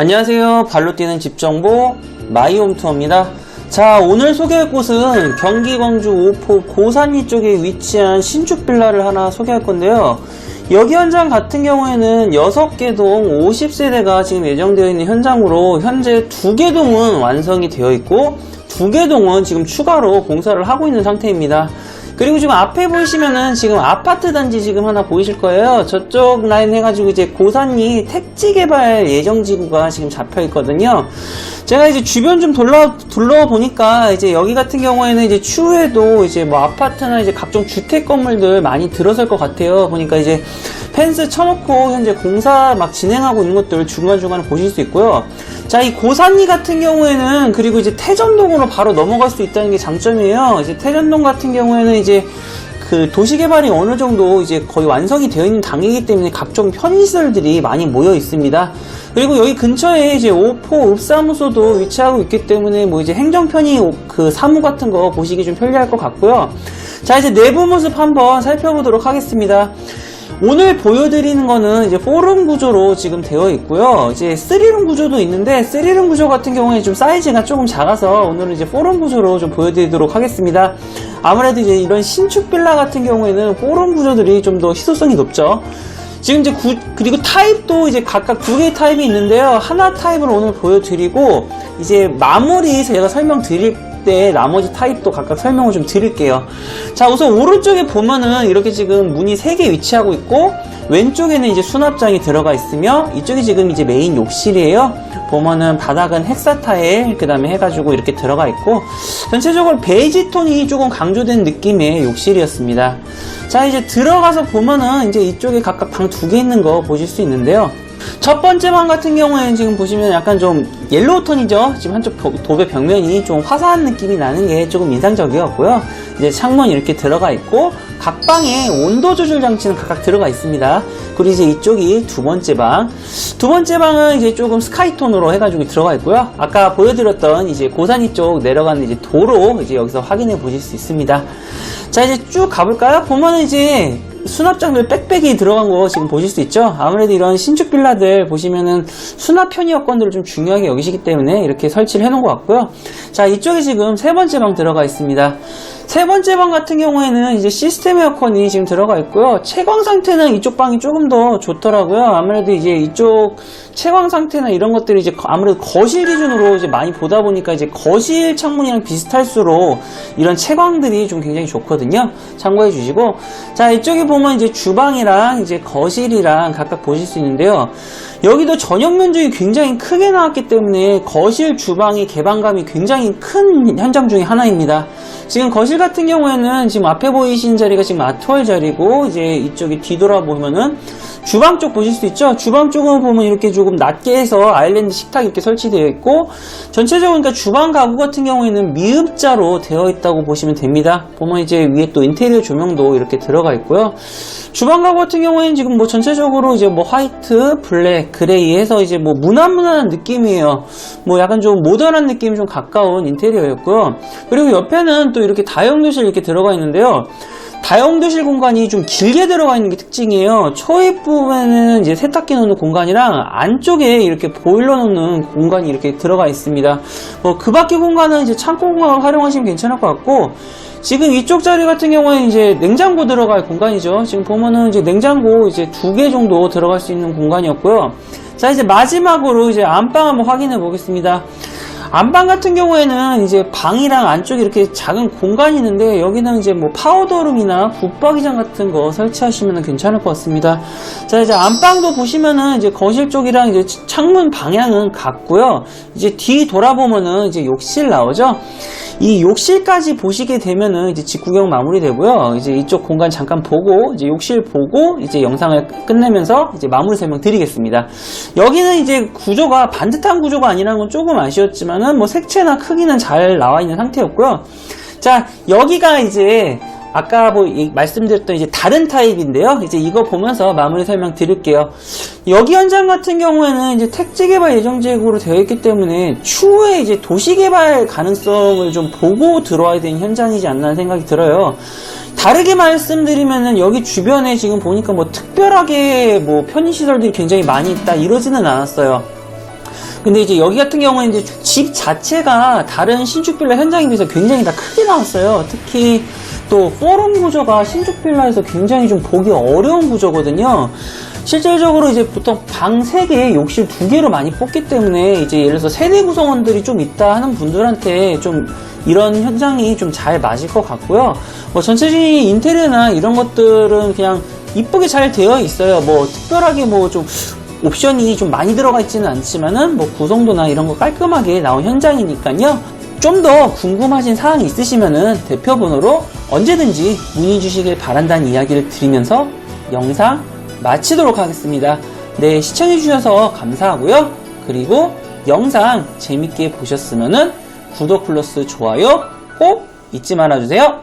안녕하세요. 발로 뛰는 집 정보 마이홈 투어입니다. 자, 오늘 소개할 곳은 경기 광주 오포 고산리 쪽에 위치한 신축 빌라를 하나 소개할 건데요. 여기 현장 같은 경우에는 6개 동 50세대가 지금 예정되어 있는 현장으로 현재 2개 동은 완성이 되어 있고 2개 동은 지금 추가로 공사를 하고 있는 상태입니다. 그리고 지금 앞에 보시면은 지금 아파트 단지 지금 하나 보이실 거예요. 저쪽 라인 해가지고 이제 고산리 택지 개발 예정 지구가 지금 잡혀 있거든요. 제가 이제 주변 좀 둘러 둘러 보니까 이제 여기 같은 경우에는 이제 추후에도 이제 뭐 아파트나 이제 각종 주택 건물들 많이 들어설 것 같아요. 보니까 이제 펜스 쳐놓고 현재 공사 막 진행하고 있는 것들 중간중간 보실 수 있고요. 자, 이 고산리 같은 경우에는 그리고 이제 태전동으로 바로 넘어갈 수 있다는 게 장점이에요. 이제 태전동 같은 경우에는 이제 그 도시 개발이 어느 정도 이제 거의 완성이 되어 있는 단계이기 때문에 각종 편의시설들이 많이 모여 있습니다. 그리고 여기 근처에 이제 오포 읍사무소도 위치하고 있기 때문에 뭐 이제 행정 편의 그 사무 같은 거 보시기 좀 편리할 것 같고요. 자, 이제 내부 모습 한번 살펴보도록 하겠습니다. 오늘 보여드리는 거는 이제 4룸 구조로 지금 되어 있고요. 이제 3룸 구조도 있는데 3룸 구조 같은 경우에 좀 사이즈가 조금 작아서 오늘은 이제 4룸 구조로 좀 보여드리도록 하겠습니다. 아무래도 이제 이런 신축 빌라 같은 경우에는 4룸 구조들이 좀 더 희소성이 높죠. 지금 이제 구, 그리고 타입도 이제 각각 두 개의 타입이 있는데요. 하나 타입을 오늘 보여드리고 이제 마무리 제가 설명드릴 때 나머지 타입도 각각 설명을 좀 드릴게요. 자, 우선 오른쪽에 보면은 이렇게 지금 문이 3개 위치하고 있고 왼쪽에는 이제 수납장이 들어가 있으며 이쪽이 지금 이제 메인 욕실이에요. 보면은 바닥은 헥사 타일 그 다음에 해가지고 이렇게 들어가 있고 전체적으로 베이지 톤이 조금 강조된 느낌의 욕실이었습니다. 자 이제 들어가서 보면은 이제 이쪽에 각각 방 두 개 있는 거 보실 수 있는데요. 첫 번째 방 같은 경우에는 지금 보시면 약간 좀 옐로우 톤이죠. 지금 한쪽 도- 도배 벽면이 좀 화사한 느낌이 나는 게 조금 인상적이었고요. 이제 창문 이렇게 들어가 있고 각 방에 온도 조절 장치는 각각 들어가 있습니다. 그리고 이제 이쪽이 두 번째 방. 두 번째 방은 이제 조금 스카이 톤으로 해가지고 들어가 있고요. 아까 보여드렸던 이제 고산이 쪽 내려가는 이제 도로 이제 여기서 확인해 보실 수 있습니다. 자 이제 쭉 가볼까요? 보면은 이제 수납장들 빽빽이 들어간 거 지금 보실 수 있죠? 아무래도 이런 신축 빌라들 보시면은 수납 편의 여건들을 좀 중요하게 여기시기 때문에 이렇게 설치를 해 놓은 것 같고요. 자, 이쪽에 지금 세 번째 방 들어가 있습니다. 세 번째 방 같은 경우에는 이제 시스템 에어컨이 지금 들어가 있고요. 채광 상태는 이쪽 방이 조금 더 좋더라고요. 아무래도 이제 이쪽 채광 상태나 이런 것들이 이제 아무래도 거실 기준으로 이제 많이 보다 보니까 이제 거실 창문이랑 비슷할수록 이런 채광들이 좀 굉장히 좋거든요. 참고해 주시고 자 이쪽에 보면 이제 주방이랑 이제 거실이랑 각각 보실 수 있는데요. 여기도 전용 면적이 굉장히 크게 나왔기 때문에 거실 주방의 개방감이 굉장히 큰 현장 중에 하나입니다. 지금 거실 같은 경우에는 지금 앞에 보이신 자리가 지금 아트월 자리고 이제 이쪽이 뒤돌아 보면은 주방 쪽 보실 수 있죠? 주방 쪽은 보면 이렇게 조금 낮게 해서 아일랜드 식탁 이렇게 설치되어 있고 전체적으로 그러니까 주방 가구 같은 경우에는 미흡자로 되어 있다고 보시면 됩니다. 보면 이제 위에 또 인테리어 조명도 이렇게 들어가 있고요. 주방 가구 같은 경우에는 지금 뭐 전체적으로 이제 뭐 화이트, 블랙, 그레이 해서 이제 뭐 무난무난한 느낌이에요. 뭐 약간 좀 모던한 느낌이 좀 가까운 인테리어였고요. 그리고 옆에는 또 이렇게 다용도실 이렇게 들어가 있는데요. 다용도실 공간이 좀 길게 들어가 있는 게 특징이에요. 초입 부분에는 이제 세탁기 놓는 공간이랑 안쪽에 이렇게 보일러 놓는 공간이 이렇게 들어가 있습니다. 뭐 그 밖의 공간은 이제 창고 공간을 활용하시면 괜찮을 것 같고 지금 이쪽 자리 같은 경우에 이제 냉장고 들어갈 공간이죠. 지금 보면은 이제 냉장고 이제 두 개 정도 들어갈 수 있는 공간이었고요. 자 이제 마지막으로 이제 안방 한번 확인해 보겠습니다. 안방 같은 경우에는 이제 방이랑 안쪽에 이렇게 작은 공간이 있는데 여기는 이제 뭐 파우더룸이나 붙박이장 같은 거 설치하시면 괜찮을 것 같습니다. 자 이제 안방도 보시면은 이제 거실 쪽이랑 이제 창문 방향은 같고요. 이제 뒤 돌아보면은 이제 욕실 나오죠. 이 욕실까지 보시게 되면은 이제 집 구경 마무리되고요. 이제 이쪽 공간 잠깐 보고 이제 욕실 보고 이제 영상을 끝내면서 이제 마무리 설명 드리겠습니다. 여기는 이제 구조가 반듯한 구조가 아니라는 건 조금 아쉬웠지만은 뭐 색채나 크기는 잘 나와 있는 상태였고요. 자 여기가 이제 아까 뭐 이- 말씀드렸던 이제 다른 타입인데요. 이제 이거 보면서 마무리 설명 드릴게요. 여기 현장 같은 경우에는 이제 택지 개발 예정 지역으로 되어 있기 때문에 추후에 이제 도시 개발 가능성을 좀 보고 들어와야 되는 현장이지 않나 생각이 들어요. 다르게 말씀드리면은 여기 주변에 지금 보니까 뭐 특별하게 뭐 편의시설들이 굉장히 많이 있다 이러지는 않았어요. 근데 이제 여기 같은 경우는 이제 집 자체가 다른 신축 빌라 현장에 비해서 굉장히 다 크게 나왔어요. 특히 또 포럼 구조가 신축 빌라에서 굉장히 좀 보기 어려운 구조거든요. 실질적으로 이제 보통 방 3개, 욕실 2개로 많이 뽑기 때문에 이제 예를 들어서 세대 구성원들이 좀 있다 하는 분들한테 좀 이런 현장이 좀 잘 맞을 것 같고요. 뭐 전체적인 인테리어나 이런 것들은 그냥 이쁘게 잘 되어 있어요. 뭐 특별하게 뭐 좀 옵션이 좀 많이 들어가 있지는 않지만은 뭐 구성도나 이런 거 깔끔하게 나온 현장이니까요. 좀 더 궁금하신 사항이 있으시면은 대표 번호로 언제든지 문의 주시길 바란다는 이야기를 드리면서 영상 마치도록 하겠습니다. 네, 시청해주셔서 감사하고요. 그리고 영상 재밌게 보셨으면은 구독 플러스 좋아요 꼭 잊지 말아주세요.